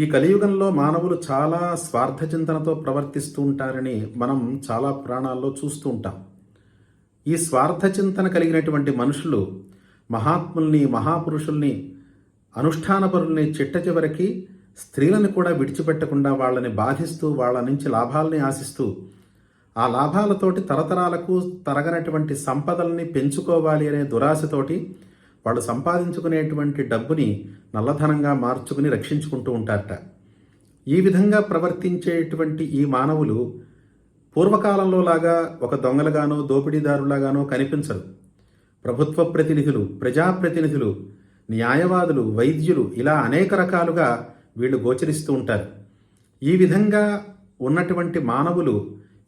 ఈ కలియుగంలో మానవులు చాలా స్వార్థ చింతనతో ప్రవర్తిస్తూ ఉంటారని మనం చాలా పురాణాల్లో చూస్తూ ఉంటాం. ఈ స్వార్థ చింతన కలిగినటువంటి మనుషులు మహాత్ముల్ని మహాపురుషుల్ని అనుష్ఠానపరుల్ని చిట్ట చివరికి స్త్రీలను కూడా విడిచిపెట్టకుండా వాళ్ళని బాధిస్తూ వాళ్ళ నుంచి లాభాలని ఆశిస్తూ ఆ లాభాలతోటి తరతరాలకు తరగనటువంటి సంపదల్ని పెంచుకోవాలి అనే దురాశతోటి వాళ్ళు సంపాదించుకునేటువంటి డబ్బుని నల్లధనంగా మార్చుకుని రక్షించుకుంటూ ఉంటారట. ఈ విధంగా ప్రవర్తించేటువంటి ఈ మానవులు పూర్వకాలంలో లాగా ఒక దొంగలుగానో దోపిడీదారులాగానో కనిపించరు. ప్రభుత్వ ప్రతినిధులు ప్రజాప్రతినిధులు న్యాయవాదులు వైద్యులు ఇలా అనేక రకాలుగా వీళ్ళు గోచరిస్తూ ఉంటారు. ఈ విధంగా ఉన్నటువంటి మానవులు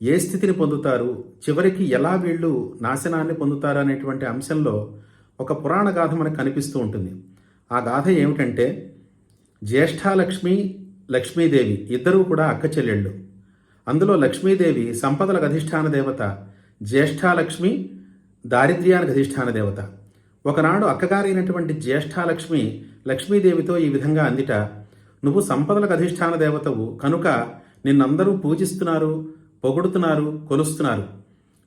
ఏ స్థితిని పొందుతారు? చివరికి ఎలా వీళ్ళు నాశనాన్ని పొందుతారు అనేటువంటి అంశంలో ఒక పురాణ గాథ మనకు కనిపిస్తూ ఉంటుంది. ఆ గాథ ఏమిటంటే జ్యేష్ఠాలక్ష్మి లక్ష్మీదేవి ఇద్దరూ కూడా అక్క చెల్లెళ్ళు. అందులో లక్ష్మీదేవి సంపదల అధిష్టాన దేవత జ్యేష్ఠాలక్ష్మి దారిద్ర్యానికి అధిష్టాన దేవత. ఒకనాడు అక్కగారైనటువంటి జ్యేష్ఠాలక్ష్మి లక్ష్మీదేవితో ఈ విధంగా అందిట నువ్వు సంపదలకు అధిష్టాన దేవతవు కనుక నిన్నందరూ పూజిస్తున్నారు పొగుడుతున్నారు కొలుస్తున్నారు.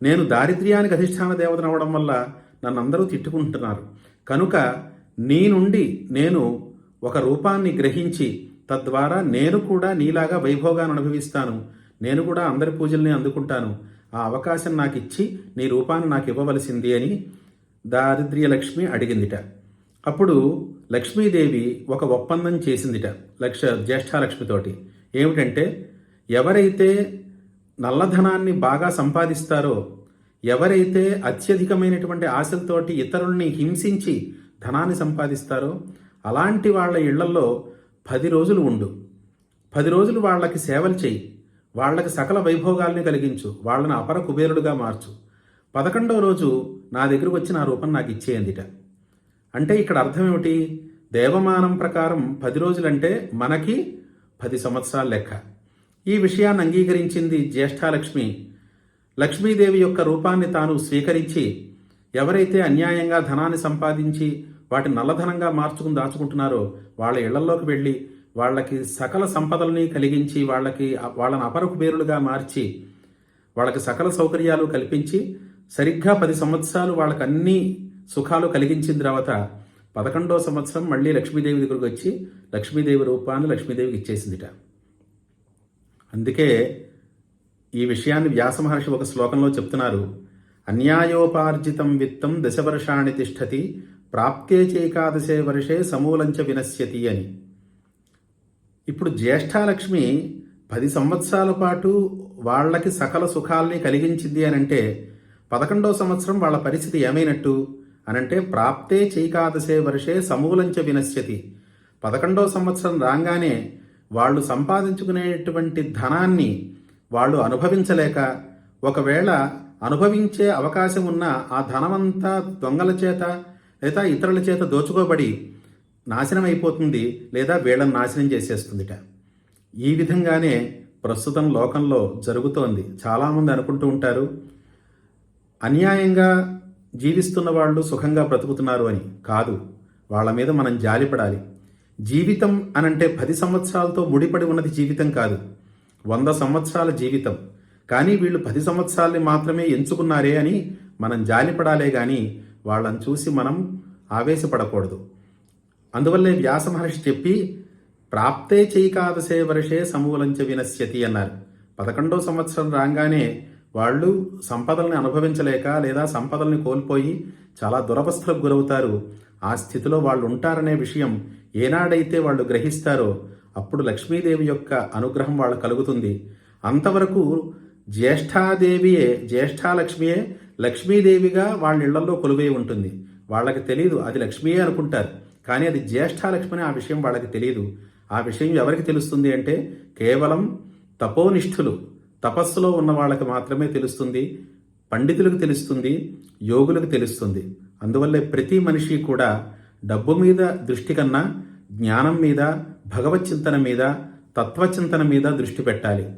నేను దారిద్ర్యానికి అధిష్టాన దేవతనవడం వల్ల నన్ను అందరూ తిట్టుకుంటున్నారు. కనుక నీ నుండి నేను ఒక రూపాన్ని గ్రహించి తద్వారా నేను కూడా నీలాగా వైభోగాన్ని అనుభవిస్తాను. నేను కూడా అందరి పూజల్ని అందుకుంటాను. ఆ అవకాశం నాకు ఇచ్చి నీ రూపాన్ని నాకు ఇవ్వవలసింది అని దారిద్ర్యలక్ష్మి అడిగిందిట. అప్పుడు లక్ష్మీదేవి ఒక ఒప్పందం చేసిందిట లక్ష జ్యేష్ఠాలక్ష్మితోటి. ఏమిటంటే ఎవరైతే నల్లధనాన్ని బాగా సంపాదిస్తారో ఎవరైతే అత్యధికమైనటువంటి ఆశలతోటి ఇతరుల్ని హింసించి ధనాన్ని సంపాదిస్తారో అలాంటి వాళ్ళ ఇళ్ళలో పది రోజులు ఉండు. పది రోజులు వాళ్ళకి సేవలు చేయి. వాళ్ళకి సకల వైభోగాల్ని కలిగించు. వాళ్ళని అపర కుబేరుడుగా మార్చు. పదకొండవ రోజు నా దగ్గరకు వచ్చి నా రూపం నాకు ఇచ్చేయందిట. అంటే ఇక్కడ అర్థం ఏమిటి? దేవమానం ప్రకారం పది రోజులంటే మనకి పది సంవత్సరాల లెక్క. ఈ విషయాన్ని అంగీకరించింది జ్యేష్ఠాలక్ష్మి లక్ష్మీదేవి యొక్క రూపాన్ని తాను స్వీకరించి ఎవరైతే అన్యాయంగా ధనాన్ని సంపాదించి వాటిని నల్లధనంగా మార్చుకుని దాచుకుంటున్నారో వాళ్ళ ఇళ్ళలోకి వెళ్ళి వాళ్ళకి సకల సంపదల్ని కలిగించి వాళ్ళకి వాళ్ళని అపరకు పేరులుగా మార్చి వాళ్ళకి సకల సౌకర్యాలు కల్పించి సరిగ్గా పది సంవత్సరాలు వాళ్ళకి అన్ని సుఖాలు కలిగించిన తర్వాత పదకొండో సంవత్సరం మళ్ళీ లక్ష్మీదేవి దగ్గరకు వచ్చి లక్ష్మీదేవి రూపాన్ని లక్ష్మీదేవికి ఇచ్చేసిందిట. అందుకే ఈ విషయాన్ని వ్యాసమహర్షి ఒక శ్లోకంలో చెప్తున్నారు. అన్యాయోపార్జితం విత్తం దశవర్షాణి తిష్టతి ప్రాప్తే చేకాదశే వర్షే సమూలంచ వినశ్యతి అని. ఇప్పుడు జ్యేష్ఠాలక్ష్మి పది సంవత్సరాల పాటు వాళ్ళకి సకల సుఖాల్ని కలిగించింది అని అంటే పదకొండవ సంవత్సరం వాళ్ళ పరిస్థితి ఏమైనట్టు? అనంటే ప్రాప్తే చైకాదశే వర్షే సమూలంచ వినశ్యతి పదకొండవ సంవత్సరం రాగానే వాళ్ళు సంపాదించుకునేటువంటి ధనాన్ని వాళ్ళు అనుభవించలేక ఒకవేళ అనుభవించే అవకాశం ఉన్న ఆ ధనమంతా దొంగల చేత లేదా ఇతరుల చేత దోచుకోబడి నాశనం అయిపోతుంది లేదా వీళ్ళని నాశనం చేసేస్తుందిట. ఈ విధంగానే ప్రస్తుతం లోకంలో జరుగుతోంది. చాలామంది అనుకుంటూ ఉంటారు అన్యాయంగా జీవిస్తున్న వాళ్ళు సుఖంగా బ్రతుకుతున్నారు అని. కాదు వాళ్ళ మీద మనం జాలిపడాలి. జీవితం అనంటే పది సంవత్సరాలతో ముడిపడి ఉన్నది జీవితం కాదు. వంద సంవత్సరాల జీవితం. కానీ వీళ్ళు పది సంవత్సరాల్ని మాత్రమే ఎంచుకున్నారే అని మనం జాలిపడాలే కానీ వాళ్ళని చూసి మనం ఆవేశపడకూడదు. అందువల్లే వ్యాస మహర్షి చెప్పి ప్రాప్తే చైకాదశే వర్షే సమూలంచ వినశ్యతి అన్నారు. పదకొండో సంవత్సరం రాగానే వాళ్ళు సంపదల్ని అనుభవించలేక లేదా సంపదల్ని కోల్పోయి చాలా దురవస్థలకు గురవుతారు. ఆ స్థితిలో వాళ్ళు ఉంటారనే విషయం ఏనాడైతే వాళ్ళు గ్రహిస్తారో అప్పుడు లక్ష్మీదేవి యొక్క అనుగ్రహం వాళ్ళకు కలుగుతుంది. అంతవరకు జ్యేష్ఠాదేవియే జ్యేష్ఠాలక్ష్మియే లక్ష్మీదేవిగా వాళ్ళ ఇళ్ళలో కొలువై ఉంటుంది. వాళ్ళకి తెలియదు అది లక్ష్మీయే అనుకుంటారు. కానీ అది జ్యేష్ఠాలక్ష్మి ఆ విషయం వాళ్ళకి తెలియదు ఆ విషయం ఎవరికి తెలుస్తుంది అంటే కేవలం తపోనిష్ఠులు తపస్సులో ఉన్న వాళ్ళకి మాత్రమే తెలుస్తుంది పండితులకు తెలుస్తుంది యోగులకు తెలుస్తుంది. అందువల్లే ప్రతి మనిషి కూడా డబ్బు మీద దృష్టి కన్నా జ్ఞానం మీద భగవచ్చింతన మీద తత్వచింతన మీద దృష్టి పెట్టాలి.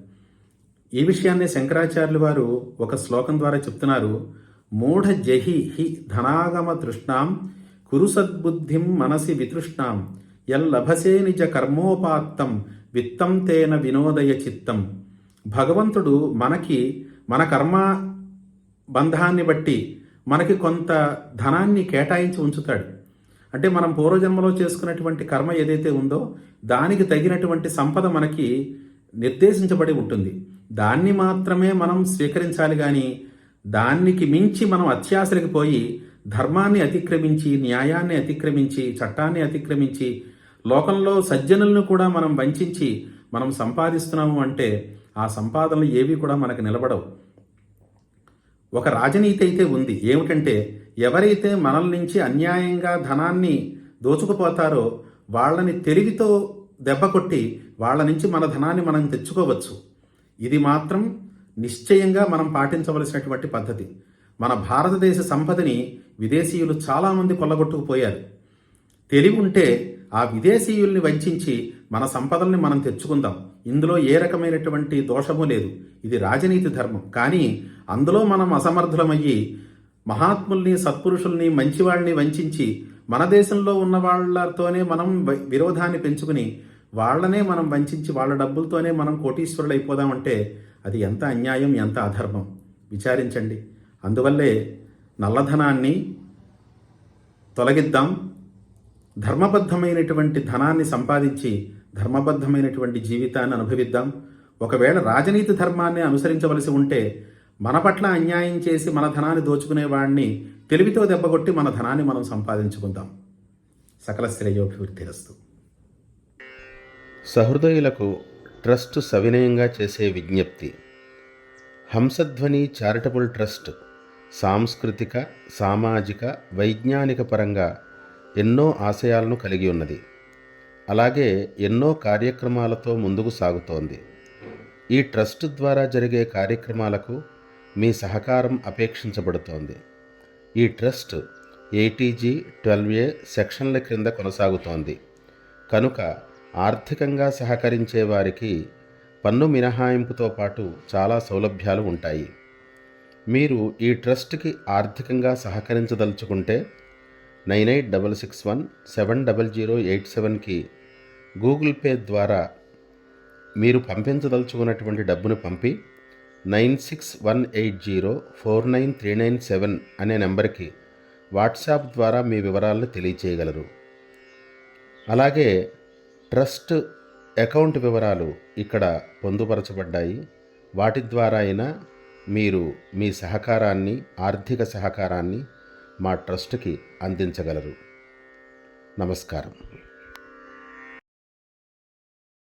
ఈ విషయాన్ని శంకరాచార్యులు వారు ఒక శ్లోకం ద్వారా చెప్తున్నారు. మూఢ జహి హి ధనాగమ తృష్ణాం కురు సద్బుద్ధిం మనసి వితృష్ణాం ఎల్లభసే నిజ కర్మోపాత్తం విత్తం తేన వినోదయ చిత్తం. భగవంతుడు మనకి మన కర్మ బంధాన్ని బట్టి మనకి కొంత ధనాన్ని కేటాయించి ఉంచుతాడు. అంటే మనం పూర్వజన్మలో చేసుకున్నటువంటి కర్మ ఏదైతే ఉందో దానికి తగినటువంటి సంపద మనకి నిర్దేశించబడి ఉంటుంది. దాన్ని మాత్రమే మనం స్వీకరించాలి కానీ దానికి మించి మనం అత్యాశలకు పోయి ధర్మాన్ని అతిక్రమించి న్యాయాన్ని అతిక్రమించి చట్టాన్ని అతిక్రమించి లోకంలో సజ్జనులను కూడా మనం వంచి మనం సంపాదిస్తున్నాము అంటే ఆ సంపాదనలు ఏవి కూడా మనకు నిలబడవు. ఒక రాజనీతి అయితే ఉంది. ఏమిటంటే ఎవరైతే మనల నుంచి అన్యాయంగా ధనాన్ని దోచుకుపోతారో వాళ్ళని తెలివితో దెబ్బ కొట్టి వాళ్ళ నుంచి మన ధనాన్ని మనం తెచ్చుకోవచ్చు. ఇది మాత్రం నిశ్చయంగా మనం పాటించవలసినటువంటి పద్ధతి. మన భారతదేశ సంపదని విదేశీయులు చాలామంది కొల్లగొట్టుకుపోయారు. తెలివి ఉంటే ఆ విదేశీయుల్ని వంచి మన సంపదల్ని మనం తెచ్చుకుందాం. ఇందులో ఏ రకమైనటువంటి దోషము లేదు. ఇది రాజనీతి ధర్మం. కానీ అందులో మనం అసమర్థులమయ్యి మహాత్ముల్ని సత్పురుషుల్ని మంచివాళ్ళని వంచి మన దేశంలో ఉన్న వాళ్ళతోనే మనం విరోధాన్ని పెంచుకుని వాళ్ళనే మనం వంచి వాళ్ళ డబ్బులతోనే మనం కోటీశ్వరులు అయిపోదామంటే అది ఎంత అన్యాయం ఎంత అధర్మం? విచారించండి. అందువల్లే నల్లధనాన్ని తొలగిద్దాం. ధర్మబద్ధమైనటువంటి ధనాన్ని సంపాదించి ధర్మబద్ధమైనటువంటి జీవితాన్ని అనుభవిద్దాం. ఒకవేళ రాజనీతి ధర్మాన్ని అనుసరించవలసి ఉంటే మన పట్ల అన్యాయం చేసి మన ధనాన్ని దోచుకునేవాడిని తెలివితో దెబ్బగొట్టి మన ధనాన్ని మనం సంపాదించుకుందాం. సకల శ్రేయోభివృద్ధిరస్తు. సహృదయులకు ట్రస్ట్ సవినయంగా చేసే విజ్ఞప్తి. హంసధ్వని చారిటబుల్ ట్రస్ట్ సాంస్కృతిక సామాజిక వైజ్ఞానిక పరంగా ఎన్నో ఆశయాలను కలిగి ఉన్నది. అలాగే ఎన్నో కార్యక్రమాలతో ముందుకు సాగుతోంది. ఈ ట్రస్ట్ ద్వారా జరిగే కార్యక్రమాలకు మీ సహకారం అపేక్షించబడుతోంది. ఈ ట్రస్ట్ ఏటీజీ ట్వెల్వ్ ఏ సెక్షన్ల క్రింద కొనసాగుతోంది. కనుక ఆర్థికంగా సహకరించే వారికి పన్ను మినహాయింపుతో పాటు చాలా సౌలభ్యాలు ఉంటాయి. మీరు ఈ ట్రస్ట్కి ఆర్థికంగా సహకరించదలుచుకుంటే nine eight double six one seven double zero eight సెవెన్కి గూగుల్ పే ద్వారా మీరు పంపించదలుచుకున్నటువంటి డబ్బును పంపి nine six one eight zero four nine three nine seven అనే నెంబర్కి వాట్సాప్ ద్వారా మీ వివరాలను తెలియచేయగలరు. అలాగే ట్రస్ట్ అకౌంట్ వివరాలు ఇక్కడ పొందుపరచబడ్డాయి. వాటి ద్వారా అయినా మీరు మీ సహకారాన్ని ఆర్థిక సహకారాన్ని మా ట్రస్ట్కి అందించగలరు. నమస్కారం.